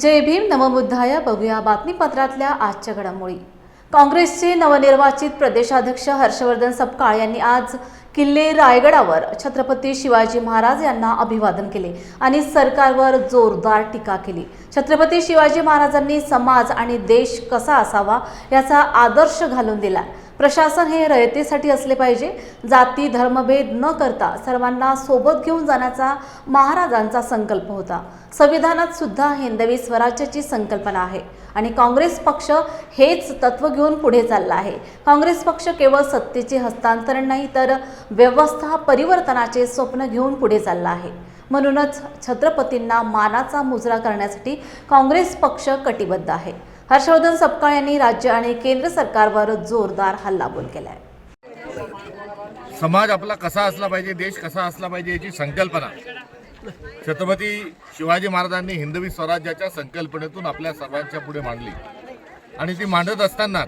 जय भीम नवमुद्धाय बघूया बातमीपत्रातल्या आजच्या घडामोडी. काँग्रेसचे नवनिर्वाचित प्रदेशाध्यक्ष हर्षवर्धन सपकाळ यांनी आज किल्ले रायगडावर छत्रपती शिवाजी महाराज यांना अभिवादन केले आणि सरकारवर जोरदार टीका केली. छत्रपती शिवाजी महाराजांनी समाज आणि देश कसा असावा याचा आदर्श घालून दिला. प्रशासन हे रयतेसाठी असले पाहिजे. जाती धर्मभेद न करता सर्वांना सोबत घेऊन जाण्याचा महाराजांचा संकल्प होता. संविधानात सुद्धा हिंदवी स्वराज्याची संकल्पना आहे आणि काँग्रेस पक्ष हेच तत्व घेऊन पुढे चालला आहे. काँग्रेस पक्ष केवळ सत्तेचे हस्तांतरण नाही तर व्यवस्था परिवर्तनाचे स्वप्न घेऊन पुढे चालला आहे. म्हणूनच छत्रपतींना मानाचा मुजरा करण्यासाठी काँग्रेस पक्ष कटिबद्ध आहे. हर्षवर्धन सपकाळ यांनी राज्य आणि केंद्र सरकारवर जोरदार हल्लाबोल केलाय. समाज आपला कसा असला पाहिजे देश कसा असला पाहिजे याची संकल्पना. छत्रपती शिवाजी महाराजांनी हिंदवी स्वराज्याच्या संकल्पनेतून आपल्या सर्वांच्या पुढे मांडली. आणि ती मांडत असताना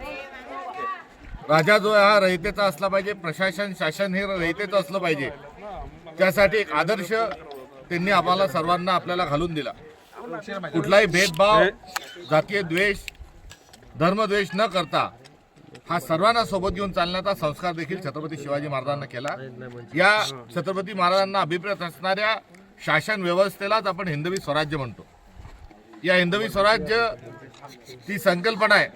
राजा जो हा रयतेचा असला पाहिजे प्रशासन शासन हे रयतेचं असलं पाहिजे त्यासाठी एक आदर्श त्यांनी आम्हाला सर्वांना आपल्याला घालून दिला. कुठलाही भेदभाव जातीय द्वेष धर्मद्वेष न करता हा सर्वांना सोबत घेऊन चालण्याचा संस्कार देखील छत्रपती शिवाजी महाराजांना केला. या छत्रपती महाराजांना अभिप्रेत असणाऱ्या शासन व्यवस्थेलाच आपण हिंदवी स्वराज्य म्हणतो. या हिंदवी स्वराज्य ती संकल्पना आहे.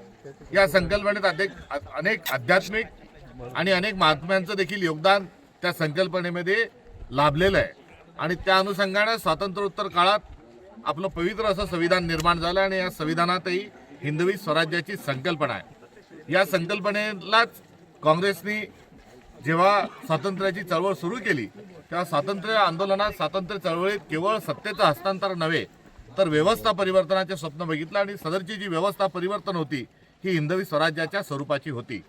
या संकल्पनेत अनेक अनेक आध्यात्मिक आणि अनेक महात्म्यांचं देखील योगदान त्या संकल्पनेमध्ये लाभलेलं आहे. आणि त्या अनुषंगाने स्वातंत्र्योत्तर काळात आपलं पवित्र असं संविधान निर्माण झालं आणि या संविधानातही हिंदवी स्वराज्याची संकल्पना आहे. या संकल्पनेलाच काँग्रेसनी जेव्हा स्वातंत्र्याची चळवळ सुरू केली तेव्हा स्वातंत्र्य आंदोलनात स्वातंत्र्य चळवळीत केवळ सत्तेचं हस्तांतरण नव्हे तर व्यवस्था परिवर्तनाचे स्वप्न बघितलं आणि सदरची जी व्यवस्था परिवर्तन होती ही हिंदवी स्वराज्याच्या स्वरूपाची होती.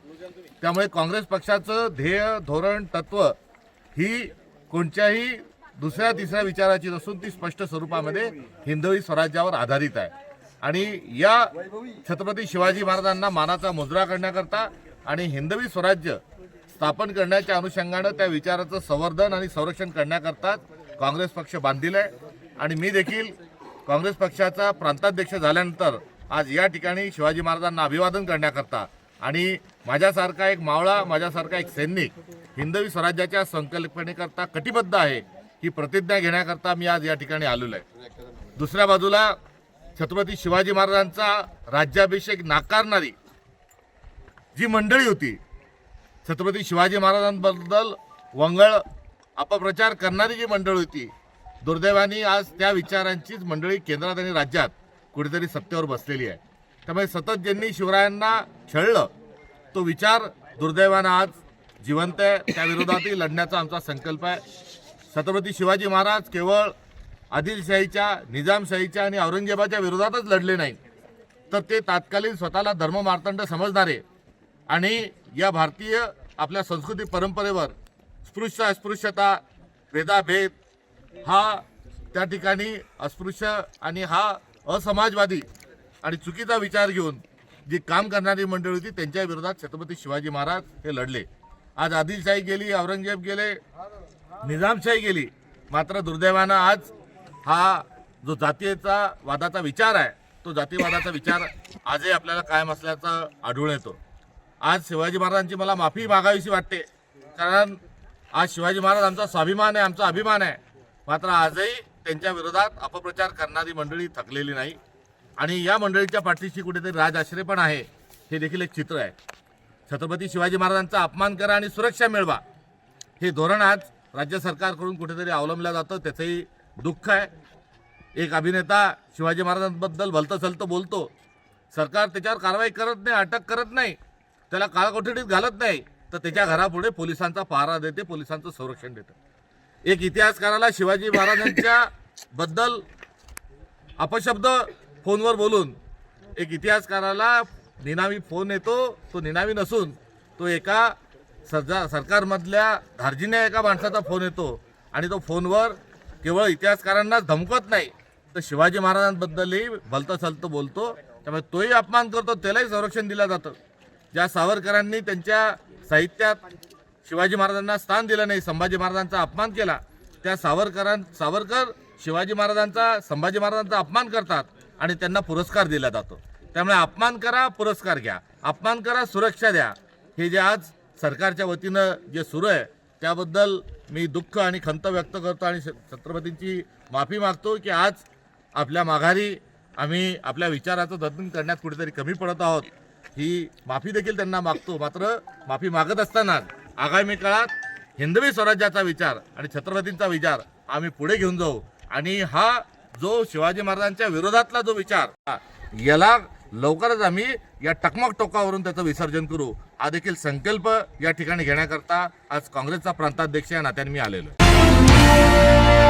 त्यामुळे काँग्रेस पक्षाचं ध्येय धोरण तत्व ही कोणत्याही दुसऱ्या तिसऱ्या विचाराची नसून ती स्पष्ट स्वरूपामध्ये हिंदवी स्वराज्यावर आधारित आहे. आणि या छत्रपती शिवाजी महाराजांना मानाचा मुजरा करण्याकरता आणि हिंदवी स्वराज्य स्थापन करण्याच्या अनुषंगानं त्या विचाराचं संवर्धन आणि संरक्षण करण्याकरता काँग्रेस पक्ष बांधील आहे. आणि मी देखील काँग्रेस पक्षाचा प्रांताध्यक्ष झाल्यानंतर आज या ठिकाणी शिवाजी महाराजांना अभिवादन करण्याकरता आणि माझ्यासारखा एक मावळा माझ्यासारखा एक सैनिक हिंदवी स्वराज्याच्या संकल्पनेकरता कटिबद्ध आहे ही प्रतिज्ञा घेण्याकरता मी आज या ठिकाणी आलेलो आहे. दुसऱ्या बाजूला छत्रपती शिवाजी महाराजांचा राज्याभिषेक नाकारणारी जी मंडळी होती छत्रपती शिवाजी महाराजांबद्दल वंगळ अपप्रचार करणारी जी मंडळी होती दुर्दैवाने आज त्या विचारांचीच मंडळी केंद्रात आणि राज्यात कुठेतरी सत्तेवर बसलेली आहे. त्यामुळे सतत ज्यांनी शिवरायांना छळलं तो विचार दुर्दैवानं आज जिवंत आहे. त्या विरोधातही लढण्याचा आमचा संकल्प आहे. छत्रपती शिवाजी महाराज केवळ आदिलशाहीच्या निजामशाहीच्या आणि औरंगजेबाच्या विरोधातच लढले नाही. तर ते तात्कालीन स्वतःला धर्ममार्तंड समजणारे आणि या भारतीय आपल्या संस्कृती परंपरेवर स्पृश्य अस्पृश्यता भेदाभेद हा त्या ठिकाणी अस्पृश्य आणि हा असमाजवादी आणि चुकीचा विचार घेऊन जी काम करणारी मंडळी होती त्यांच्या विरोधात छत्रपती शिवाजी महाराज हे लढले. आज आदिलशाही गेली औरंगजेब गेले निजामशाही गेली मात्र दुर्दैवानं आज हा जो जातीचा वादाचा विचार आहे तो जातीवादाचा विचार आजही आपल्याला कायम असल्याचं आढळून येतो. आज शिवाजी महाराजांची मला माफी मागावीशी वाटते. कारण आज शिवाजी महाराज आमचा स्वाभिमान आहे आमचा अभिमान आहे. मात्र आजही त्यांच्या विरोधात अपप्रचार करणारी मंडळी थकलेली नाही. आणि या मंडळीच्या पाठीशी कुठेतरी राज आश्रय पण आहे हे देखील एक चित्र आहे. छत्रपती शिवाजी महाराजांचा अपमान करा आणि सुरक्षा मिळवा. हे धोरण आज राज्य सरकारकडून कुठेतरी अवलंबलं जातं त्याचंही दुःख आहे. एक अभिनेता शिवाजी महाराजांबद्दल भलतं सलतं बोलतो सरकार त्याच्यावर कारवाई करत नाही अटक करत नाही त्याला काळकोठडीत घालत नाही तर त्याच्या घरापुढे पोलिसांचा पहारा देते पोलिसांचं संरक्षण देतं. एक इतिहासकाराला शिवाजी महाराजांच्या बद्दल अपशब्द फोनवर बोलून एक इतिहासकाराला निनामी फोन येतो तो निनामी नसून तो एका सरजा सरकारमधल्या धार्जिन्या एका माणसाचा फोन येतो आणि तो फोनवर केवळ इतिहासकारांनाच धमकत नाही. तर शिवाजी महाराजांबद्दलही भलतं सलतं बोलतो. त्यामुळे तोही अपमान करतो त्यालाही संरक्षण दिलं जातं. ज्या सावरकरांनी त्यांच्या साहित्यात शिवाजी महाराजांना स्थान दिलं नाही संभाजी महाराजांचा अपमान केला त्या सावरकरां सावरकर शिवाजी महाराजांचा संभाजी महाराजांचा अपमान करतात आणि त्यांना पुरस्कार दिला जातो. त्यामुळे अपमान करा पुरस्कार घ्या. अपमान करा सुरक्षा द्या. हे जे आज सरकारच्या वतीनं जे सुरू आहे त्याबद्दल मी दुःख आणि खंत व्यक्त करतो आणि छत्रपतींची माफी मागतो की आज आपल्या माघारी आम्ही आपल्या विचाराचं जतन करण्यात कुठेतरी कमी पडत आहोत. ही माफी देखील त्यांना मागतो. मात्र माफी मागत असतानाच आगामी काळात हिंदवी स्वराज्याचा विचार आणि छत्रपतींचा विचार आम्ही पुढे घेऊन जाऊ. आणि हा जो शिवाजी महाराजांच्या विरोधातला जो विचार याला लवकरच आम्ही या टकमक टोकावरून त्याचं विसर्जन करू हा देखील संकल्प या ठिकाणी घेण्याकरता आज काँग्रेसचा प्रांताध्यक्ष या नात्याने मी आलेलो आहे.